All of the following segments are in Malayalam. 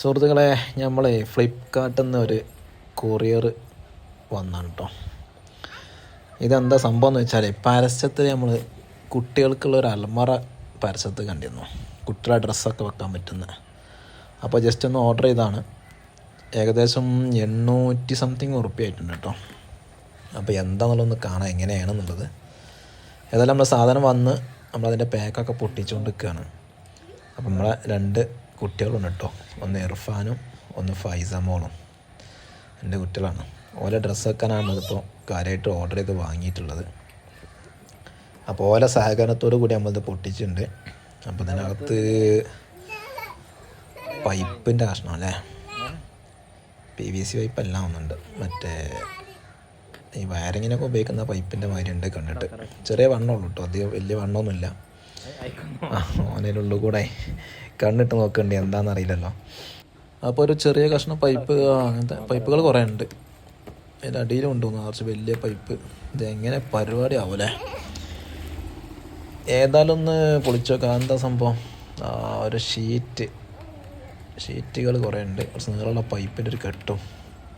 സുഹൃത്തുക്കളെ നമ്മളെ ഫ്ലിപ്കാർട്ടിൽ നിന്ന് ഒരു കൊറിയർ വന്നാണ് കേട്ടോ ഇതെന്താ സംഭവം എന്ന് വെച്ചാൽ പരസ്യത്തിൽ നമ്മൾ കുട്ടികൾക്കുള്ള ഒരു അലമറ പരസ്യത്തിൽ കണ്ടിരുന്നു. കുട്ടികളുടെ ഡ്രസ്സൊക്കെ വെക്കാൻ പറ്റുന്ന. അപ്പോൾ ജസ്റ്റ് ഒന്ന് ഓർഡർ ചെയ്താണ് ഏകദേശം എണ്ണൂറ്റി സംതിങ് ഉറുപ്പ്യ ആയിട്ടുണ്ട് കേട്ടോ അപ്പോൾ എന്താണെന്നുള്ളതൊന്ന് കാണാം എങ്ങനെയാണെന്നുള്ളത്. ഏതായാലും നമ്മൾ സാധനം വന്ന് നമ്മളതിന്റെ പാക്കൊക്കെ പൊട്ടിച്ചുകൊണ്ട് നിൽക്കുകയാണ് അപ്പം നമ്മളെ രണ്ട് കുട്ടികളുണ്ട് കേട്ടോ ഒന്ന് ഇർഫാനും ഒന്ന് ഫൈസമോളും. എന്റെ കുട്ടികളാണ്. ഓലെ ഡ്രസ്സ് വെക്കാനാണ് ഇതിപ്പോൾ കാര്യമായിട്ട് ഓർഡർ ചെയ്ത് വാങ്ങിയിട്ടുള്ളത്. അപ്പോൾ ഓല സഹകരണത്തോടു കൂടി നമ്മളിത് പൊട്ടിച്ചിട്ടുണ്ട്. അപ്പോൾ ഇതിനകത്ത് പൈപ്പിന്റെ കഷ്ണം അല്ലേ? പി വി സി പൈപ്പ് എല്ലാം ഒന്നുണ്ട് മറ്റേ ഈ വയറിങ്ങിനൊക്കെ ഉപയോഗിക്കുന്ന പൈപ്പിന്റെ മാതിരി ഉണ്ട് കണ്ടിട്ട്. ചെറിയ വണ്ണമുള്ളൂ കേട്ടോ അധികം വലിയ വണ്ണമൊന്നുമില്ല ഉള്ളിൽ കൂടെ കണ്ണിട്ട് നോക്കണ്ടേ എന്താണെന്ന് അറിയില്ലല്ലോ അപ്പോൾ ഒരു ചെറിയ കഷ്ണം പൈപ്പ് അങ്ങനത്തെ പൈപ്പുകൾ കുറേ ഉണ്ട്. അതിന്റെ അടിയിലും ഉണ്ട് കുറച്ച് വലിയ പൈപ്പ്. ഇത് എങ്ങനെ പരിപാടി ആവൂലേ? ഏതായാലും ഒന്ന് പൊളിച്ചോ എന്താ സംഭവം? ഒരു ഷീറ്റ്. ഷീറ്റുകൾ കുറേ ഉണ്ട്. കുറച്ച് നീളമുള്ള പൈപ്പിന്റെ ഒരു കെട്ടും.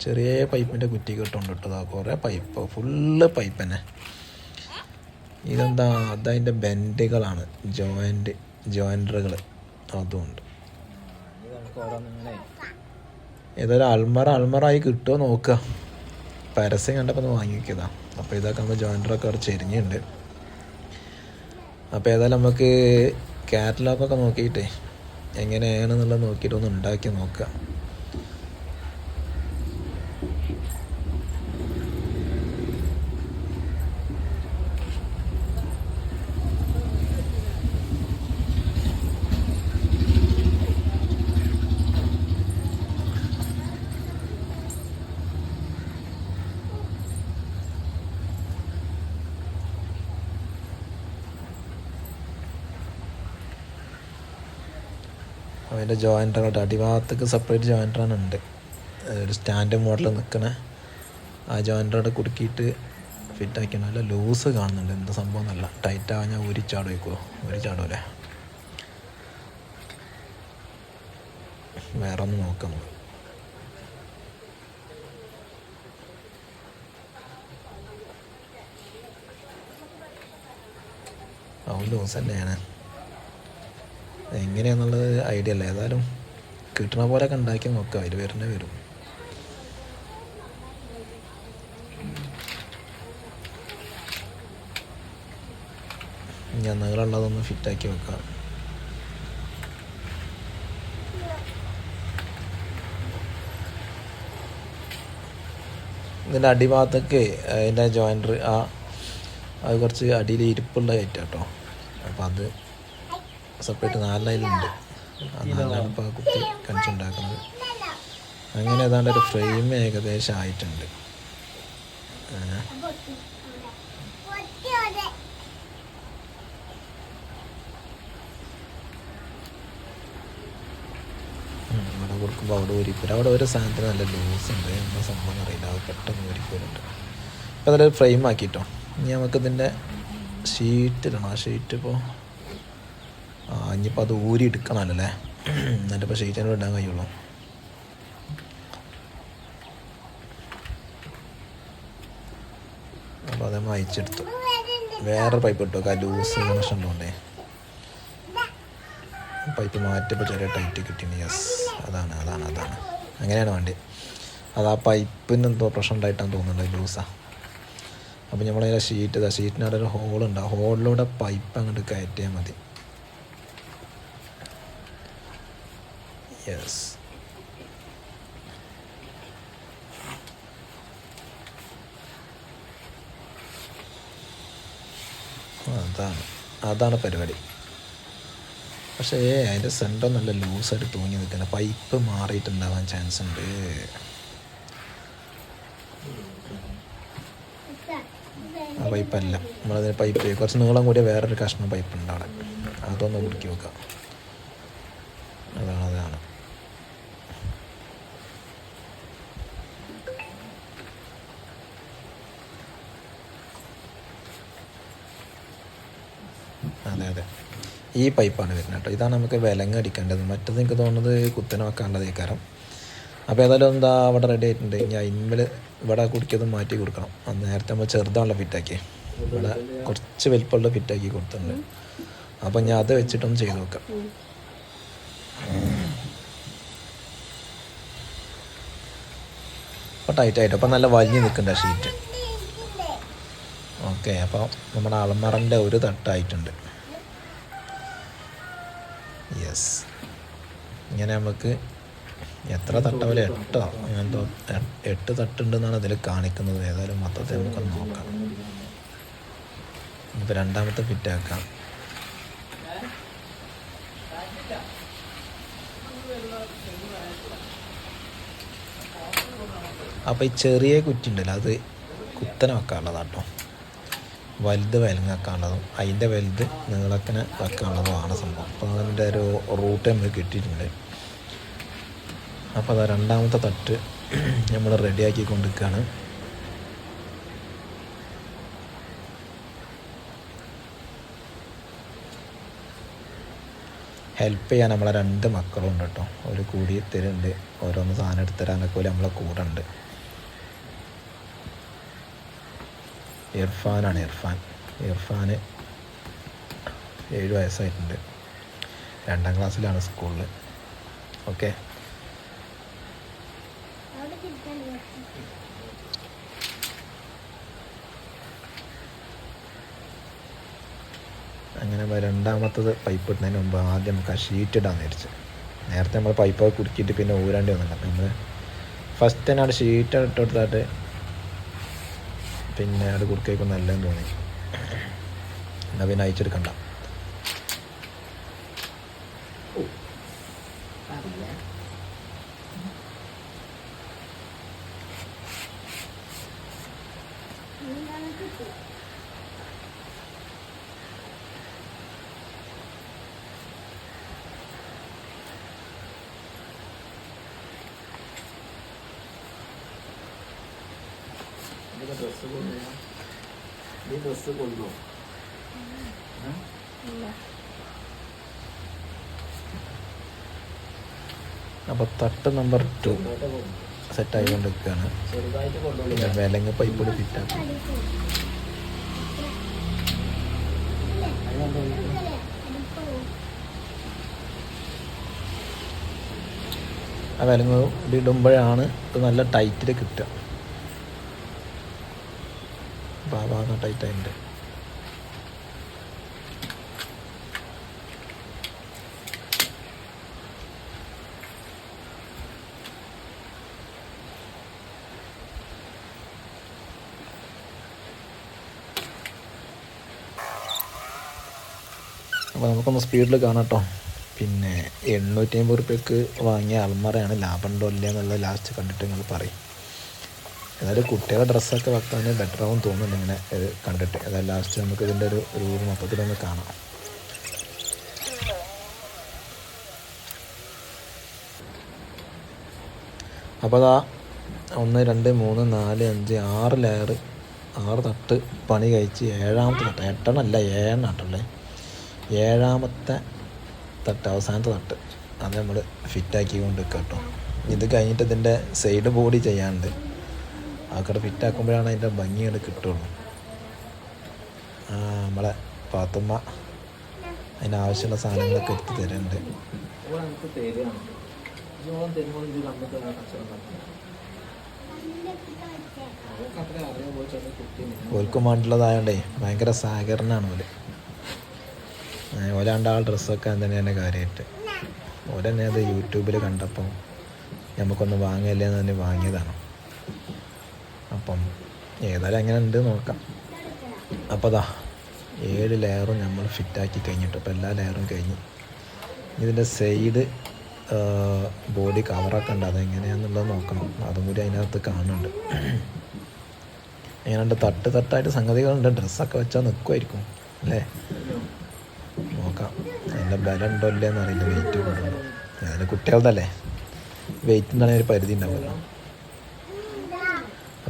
ചെറിയ പൈപ്പിന്റെ കുറ്റി കെട്ടുണ്ട് കേട്ടോ കുറേ പൈപ്പ്. ഫുള്ള് പൈപ്പ് തന്നെ. ഇതെന്താ അതതിന്റെ ബെൻഡുകളാണ്. ജോയിന്റ് ജോയിന്ററുകൾ അതുമുണ്ട് ഏതൊരു അൽമറ അൾമറായി കിട്ടുമോ നോക്കുക പരസ്യം കണ്ടപ്പോൾ ഒന്ന് വാങ്ങിക്കതാ അപ്പോൾ ഇതൊക്കെ നമ്മൾ ജോയിന്ററൊക്കെ കുറച്ച് എരിഞ്ഞുണ്ട് അപ്പോൾ ഏതായാലും നമുക്ക് കാറ്റലോഗൊക്കെ നോക്കിയിട്ടേ എങ്ങനെയാണെന്നുള്ളത് നോക്കിയിട്ട് ഒന്ന് ഉണ്ടാക്കി നോക്കുക അതിന്റെ ജോയിന്ററുകളുടെ അടിഭാഗത്തേക്ക് സെപ്പറേറ്റ് ജോയിന്ററാണ് ഉണ്ട്. ഒരു സ്റ്റാൻഡ് മോഡൽ നിൽക്കണ ആ ജോയിന്ററോടെ കുടുക്കിയിട്ട് ഫിറ്റ് അല്ല ലൂസ് കാണുന്നുണ്ട്. എന്താ സംഭവം എന്നല്ല. ടൈറ്റ് ആവാൻ ഒരു ചാട് വയ്ക്കുമോ ഒരു വേറെ ഒന്ന് നോക്കാം. നമുക്ക് ലൂസ് തന്നെയാണ്. എങ്ങനെയാന്നുള്ളത് ഐഡിയ അല്ല. ഏതായാലും കിട്ടണ പോലെയൊക്കെ ഉണ്ടാക്കി നോക്കാം. അതിൽ വരുന്നേ വരും. ഞാൻ നീളമുള്ളതൊന്ന് ഫിറ്റാക്കി വെക്കാം. ഇതിന്റെ അടിഭാഗത്തൊക്കെ അതിന്റെ ജോയിന്റർ ആ അത് കുറച്ച് അടിയിൽ ഇരിപ്പുള്ള കയറ്റാട്ടോ അപ്പം അപ്പോൾ അത് സെപ്പറേറ്റ് നാലിലുണ്ട് ആ നാലാണ് ഇപ്പോൾ കുത്തി കണിച്ചുണ്ടാക്കുന്നത് അങ്ങനെ ഏതാണ്ട് ഒരു ഫ്രെയിം ഏകദേശം ആയിട്ടുണ്ട്. ഇവിടെ കൊടുക്കുമ്പോൾ അവിടെ ഊരിപ്പോരും. അവിടെ ഒരു സാധനത്തിന് നല്ല ലൂസ് ഉണ്ട്. എന്താ സംഭവം അറിയില്ല അത് പെട്ടെന്ന് ഊരിപ്പോരുണ്ട് അപ്പോൾ അതിലൊരു ഫ്രെയിം ആക്കിയിട്ടോ ഇനി നമുക്കിതിന്റെ ഷീറ്റ് ഇടണം. ആ ഷീറ്റ് ഇപ്പോൾ ഇനിയിപ്പോൾ അത് ഊരി എടുക്കണമല്ലോ എന്നിട്ട് ഇപ്പോൾ ഷീറ്റിനോട് ഇടാൻ കഴിയുള്ളൂ. അപ്പോൾ അതേ അയച്ചെടുത്തു വേറെ പൈപ്പ് ഇട്ടു ലൂസ് കണക്ഷൻ ഉണ്ടോണ്ടേ പൈപ്പ് മാറ്റിയപ്പോൾ ചെറിയ ടൈറ്റ് കിട്ടിയാണ് യെസ് അതാണ് അതാണ് അതാണ്. അങ്ങനെയാണ് വേണ്ടി. അത് ആ പൈപ്പിന് എന്തോ പ്രശ്നം ഉണ്ടായിട്ടാണ് തോന്നുന്നുണ്ട് ലൂസാണ് അപ്പോൾ നമ്മളതിന്റെ ഷീറ്റ് ഷീറ്റിനവിടെ ഒരു ഹോളുണ്ട് ആ ഹോളിലൂടെ പൈപ്പ് അങ്ങോട്ട് കയറ്റിയാൽ മതി. യെസ് അതാണ്. അതാണ് പരിപാടി. പക്ഷേ അതിന്റെ സെന്റർ നല്ല ലൂസായിട്ട് തൂങ്ങി നിൽക്കുന്ന. പൈപ്പ് മാറിയിട്ടുണ്ടാവാൻ ചാൻസ് ഉണ്ട്. ആ പൈപ്പല്ല നമ്മളതിന് പൈപ്പ് കുറച്ച് നീളം കൂടിയ വേറൊരു കഷ്ണം പൈപ്പ് ഉണ്ട് അവിടെ. അതൊന്ന് കുടുക്കി വെക്കാം അതാണ് അതാണ് അതെ അതെ ഈ പൈപ്പാണ് വരുന്നത് കേട്ടോ. ഇതാണ് നമുക്ക് വിലങ്ങ് അടിക്കേണ്ടത്. മറ്റത് എനിക്ക് തോന്നുന്നത് കുത്തനെ വെക്കാനുള്ളത് കാരണം. അപ്പോൾ ഏതായാലും എന്താ അവിടെ റെഡി ആയിട്ടുണ്ട്. ഞാൻ അതിന്മേൽ ഇവിടെ കുടിക്കത് മാറ്റി കൊടുക്കണം. അത് നേരത്തെ നമ്മൾ ചെറുതാണല്ലോ ഫിറ്റാക്കി ഇവിടെ കുറച്ച് വലിപ്പമുള്ള ഫിറ്റാക്കി കൊടുത്തിട്ടുണ്ട്. അപ്പോൾ ഞാൻ അത് വെച്ചിട്ടൊന്ന് ചെയ്ത് നോക്കാം. അപ്പോൾ ടൈറ്റായിട്ട് അപ്പം അപ്പോൾ നല്ല വലിഞ്ഞ് നിൽക്കണ്ട ഷീറ്റ് ഓക്കെ അപ്പോൾ നമ്മുടെ അളമറന്റെ ഒരു തട്ടായിട്ടുണ്ട്. യെസ് ഇങ്ങനെ നമുക്ക് എത്ര തട്ടാവില്ല? എട്ടോ. എന്തോ എട്ട് തട്ടുണ്ടെന്നാണ് അതിൽ കാണിക്കുന്നത്. ഏതായാലും മൊത്തത്തിൽ നമുക്ക് നോക്കാം. ഇപ്പം രണ്ടാമത്തെ ഫിറ്റാക്കാം അപ്പോൾ ഈ ചെറിയ കുറ്റി ഉണ്ടല്ലോ അത് കുത്തനെ വെക്കാനുള്ളതാട്ടോ. വലുത് വിലങ്ങാക്കാനുള്ളതും അതിന്റെ വലുത് നീളക്കനെ വെക്കാനുള്ളതുമാണ് സംഭവം. അപ്പോൾ അതിന്റെ ഒരു റൂട്ട് നമുക്ക് കിട്ടിയിട്ടുണ്ട്. അപ്പോൾ അതാ രണ്ടാമത്തെ തട്ട് നമ്മൾ റെഡിയാക്കി കൊണ്ടിരിക്കുകയാണ്. ഹെൽപ്പ് ചെയ്യാൻ നമ്മളെ രണ്ട് മക്കളുണ്ട് കേട്ടോ. ഒരു കൂടി തരുന്നുണ്ട് ഓരോന്ന് സാധനം എടുത്ത് തരാനൊക്കെ പോലെ നമ്മളെ കൂടെ ഉണ്ട്. ഇർഫാനാണ് ഇർഫാൻ. ഇർഫാന് ഏഴ് വയസ്സായിട്ടുണ്ട്. രണ്ടാം ക്ലാസ്സിലാണ് സ്കൂളിൽ ഓക്കെ? അങ്ങനെ രണ്ടാമത്തത് പൈപ്പ് ഇടുന്നതിന് മുമ്പ് ആദ്യം നമുക്ക് ആ ഷീറ്റ് ഇടാൻ നേരിച്ച് നേരത്തെ നമ്മൾ പൈപ്പ് കുടുക്കിയിട്ട് പിന്നെ ഊരാണ്ടി വന്നിട്ടുണ്ട്. നമ്മൾ ഫസ്റ്റ് തന്നെ അവിടെ ഷീറ്റ് ഇട്ട് പിന്നെ അത് കുടുക്കേക്കും നല്ലതെന്ന് തോന്നി. എന്നാൽ പിന്നെ അയച്ചെടുക്കണ്ട. അപ്പോൾ തട്ട് നമ്പർ ടു സെറ്റായി കൊണ്ടിരിക്കുകയാണ് പിന്നെ പൈപ്പ് ഫിറ്റാക്കും ആ വിലങ്ങ് ഇടുമ്പോഴാണ് ഇത് നല്ല ടൈറ്റിൽ കിട്ടുക. ഭാഗം ടൈറ്റായിട്ടുണ്ട് അപ്പോൾ നമുക്കൊന്ന് സ്പീഡിൽ കാണാം കേട്ടോ പിന്നെ എണ്ണൂറ്റി അമ്പത് റുപ്യക്ക് വാങ്ങിയ അൽമറയാണ് ലാഭം ഉണ്ടോ ഇല്ല എന്നുള്ളത് ലാസ്റ്റ് കണ്ടിട്ട് നിങ്ങൾ പറയും. ഏതായാലും കുട്ടികളുടെ ഡ്രസ്സൊക്കെ വെക്കാൻ ബെറ്റർ ആവും തോന്നുന്നുണ്ട് ഇങ്ങനെ ഇത് കണ്ടിട്ട്. അതായത് ലാസ്റ്റ് നമുക്ക് ഇതിന്റെ ഒരു രൂപ മൊത്തത്തിലൊന്ന് കാണാം. അപ്പോൾ അതാ ഒന്ന് രണ്ട് മൂന്ന് നാല് അഞ്ച് ആറ് ലെയർ ആറ് തട്ട് പണി കഴിച്ച് ഏഴാമത്തെ തട്ട്. എട്ടെണ്ണല്ല ഏഴെണ്ണ തട്ടല്ലേ ഏഴാമത്തെ തട്ട് അവസാനത്തെ തട്ട്. അത് നമ്മൾ ഫിറ്റാക്കി കൊണ്ട് കേട്ടോ. ഇത് കഴിഞ്ഞിട്ട് ഇതിന്റെ സൈഡ് ബോഡി ചെയ്യാനുണ്ട്. അതൊക്കെ ഫിറ്റാക്കുമ്പോഴാണ് അതിന്റെ ഭംഗികൾ കിട്ടുള്ളൂ. നമ്മളെ പാത്തുമ്മ അതിനാവശ്യമുള്ള സാധനങ്ങളൊക്കെ എടുത്ത് തരുന്നുണ്ട് ഓൽക്കും വേണ്ടിയുള്ളതായോണ്ടേ ഭയങ്കര സഹകരണമാണ് ഓൽ. ഓലാണ്ട് ആ ഡ്രസ്സൊക്കെ തന്നെയാണ് കാര്യമായിട്ട്. ഓല തന്നെ അത് യൂട്യൂബിൽ കണ്ടപ്പോൾ നമുക്കൊന്ന് വാങ്ങിയല്ലേ എന്ന് തന്നെ വാങ്ങിയതാണ്. അപ്പം ഏതായാലും അങ്ങനെ ഉണ്ട് നോക്കാം. അപ്പോൾ അതാ ഏഴ് ലെയറും നമ്മൾ ഫിറ്റാക്കി കഴിഞ്ഞിട്ട് അപ്പോൾ എല്ലാ ലെയറും കഴിഞ്ഞ്. ഇതിന്റെ സൈഡ് ബോഡി കവറൊക്കെ ഉണ്ട് അതെങ്ങനെയാണെന്നുള്ളത് നോക്കണം. അതും കൂടി അതിനകത്ത് കാണുന്നുണ്ട്. എങ്ങനെയുണ്ട് തട്ട് തട്ടായിട്ട് സംഗതികളുണ്ട്. ഡ്രസ്സൊക്കെ വെച്ചാൽ നിൽക്കുമായിരിക്കും അല്ലേ? നോക്കാം. അതിന്റെ ബലം ഉണ്ടോ ഇല്ലേ എന്നറിയില്ല വെയിറ്റ് കൂടുള്ളൂ അതിന് കുട്ടികളുടെ വെയിറ്റ് എന്താണ് ഒരു പരിധി ഉണ്ടാവുമല്ലോ.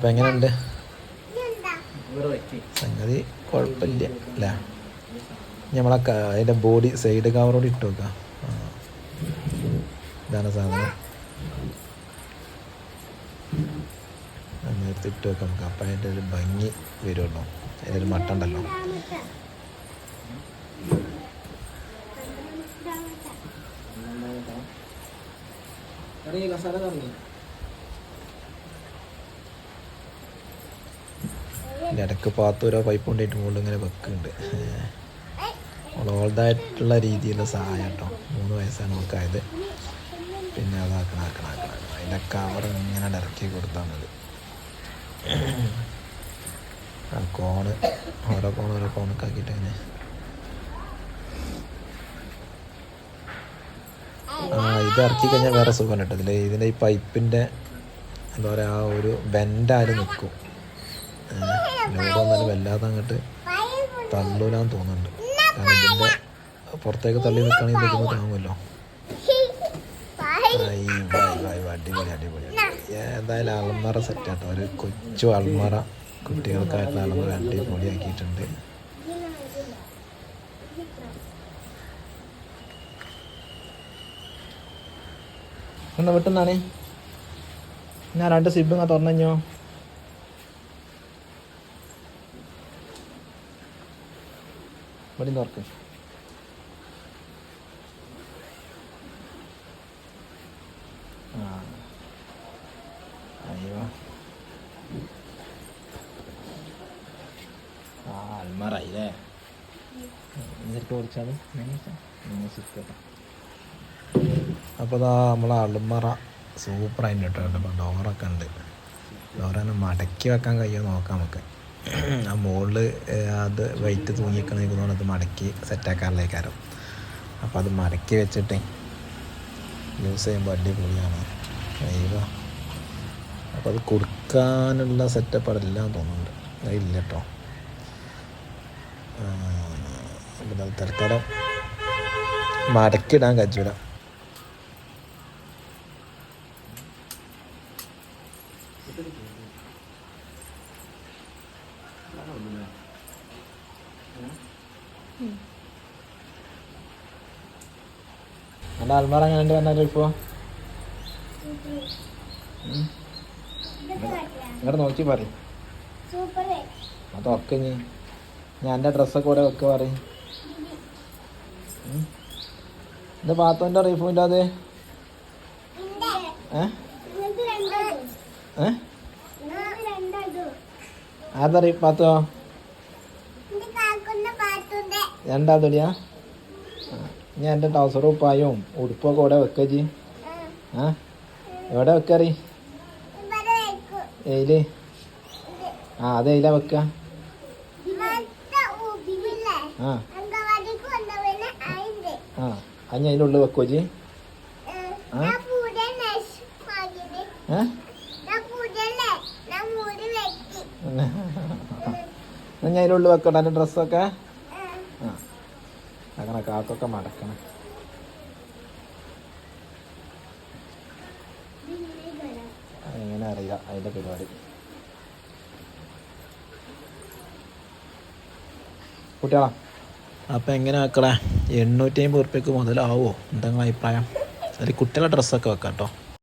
അപ്പം എങ്ങനെയുണ്ട്? സംഗതി കുഴപ്പമില്ല അല്ലേ? നമ്മളെ അതിന്റെ അതിന്റെ ബോഡി സൈഡ് കവറോട് ഇട്ട് വെക്കാം ഇതാണ് സാധനം. നേരത്തെ ഇട്ട് വെക്കാം നമുക്ക്. അപ്പം അതിന്റെ ഒരു ഭംഗി വരുമല്ലോ. അതിന്റെ ഒരു മട്ട ഉണ്ടല്ലോ. ഇതിന്റെ ഇടയ്ക്ക് ഓരോ പൈപ്പ് കൊണ്ടിട്ട് മുകളിൽ ഇങ്ങനെ വെക്കുന്നുണ്ട്. ഓൾഡായിട്ടുള്ള രീതിയിലുള്ള സഹായം കേട്ടോ. മൂന്ന് വയസ്സാണ് നമുക്കായത് പിന്നെ അതാക്കണം ആക്കണം ആക്കണം അതിന്റെ കവർ ഇങ്ങനെ ഇറക്കി കൊടുത്താൽ മതി. ആ കോണ് ഓരോ കോൺ ഓരോ കോണൊക്കെ ആക്കിയിട്ട് ഇങ്ങനെ. ആ ഇത് ഇറക്കി കഴിഞ്ഞാൽ വേറെ സുഖം കേട്ടോ. ഇതിൽ ഇതിന്റെ ഈ പൈപ്പിന്റെ എന്താ പറയുക ആ ഒരു ബെൻഡായാലും നിൽക്കും. വന്നാലും വല്ലാതെ അങ്ങോട്ട് തള്ളൂലാന്ന് തോന്നുന്നുണ്ട്. കാരണം ഇതിന്റെ പുറത്തേക്ക് തള്ളി നിൽക്കുകയാണെങ്കിൽ ഇതിന് താങ്ങുമല്ലോ അടിപൊളി അടിപൊളി ഏതായാലും അൾമറ സെറ്റാട്ടോ ഒരു കൊച്ചു അൾമറ കുട്ടികൾക്കായിട്ടുള്ള അൾമറ അടിപൊളിയാക്കിയിട്ടുണ്ട്. എന്നാ വിട്ടുന്നാണേ ഞാൻ രണ്ട് സിബിങ്ങാ തുറന്നോ ഇവിടെ നോർക്ക് അയ്യോ. ആ അൽമാറായില്ലേ? എന്നിട്ട് ഓടിച്ചാൽ അപ്പോൾ ഇതാ നമ്മളെ അൽമറ സൂപ്പറായിട്ട് കേട്ടോ. ഡോറൊക്കെ ഉണ്ട്. ഡോറനെ മടക്കി വെക്കാൻ കഴിയുമോ നോക്കാം നമുക്ക്. ആ മുകളിൽ അത് വെയിറ്റ് തൂങ്ങിക്കണമെങ്കിൽ അത് മടക്കി സെറ്റാക്കാറിലേക്കാരം അപ്പോൾ അത് മടക്കി വെച്ചിട്ട് യൂസ് ചെയ്യുമ്പോൾ അടിപൊളിയാണ്. അയ്യോ അപ്പോൾ അത് കൊടുക്കാനുള്ള സെറ്റപ്പ് ഇല്ലാന്ന് തോന്നുന്നുണ്ട്. അതില്ല കേട്ടോ പിന്നെ തൽക്കാലം മടക്കിടാൻ കഴിച്ചിടാം അൽമാറ അങ്ങനെ ഉണ്ട് പറഞ്ഞാലോ ഇപ്പോൾ ഇങ്ങോട്ട് നോക്കി പറയും. അത് ഒക്കെ ഇനി ഞാൻ എന്റെ ഡ്രസ്സൊക്കെ ഇവിടെ വെക്കുക പറയും. എന്റെ പാത്തോന്റെ റീഫൂന്റെ അത്? ആരുടെ പാത്തോ? രണ്ടാ തൊടിയാ? ഞാൻ എന്റെ ട്രൗസർ ഉപ്പായും ഉടുപ്പൊക്കെ ഇവിടെ വെക്കുക ജി ആ? എവിടെ വെക്കറി എയിൽ? ആ അത് എയിലാ വെക്ക? ആ. ആ അഞ്ഞ അതിന്റെ ഉള്ളിൽ വെക്കോ ജി ഏ? ഞാൻ അതിന്റെ ഉള്ളിൽ വെക്കട്ടെ എന്റെ ഡ്രസ്സൊക്കെ ആ. അങ്ങനെ കാക്കൊക്കെ മടക്കണം. എങ്ങനെ അറിയില്ല അതിന്റെ പരിപാടി. കുട്ടികളാ. അപ്പം എങ്ങനെ വെക്കണേ എണ്ണൂറ്റി അമ്പത് ഉറുപ്പ്യക്ക് മുതലാവോ? എന്താ അഭിപ്രായം? അതിൽ കുട്ടികളുടെ ഡ്രസ്സൊക്കെ വെക്കാം കേട്ടോ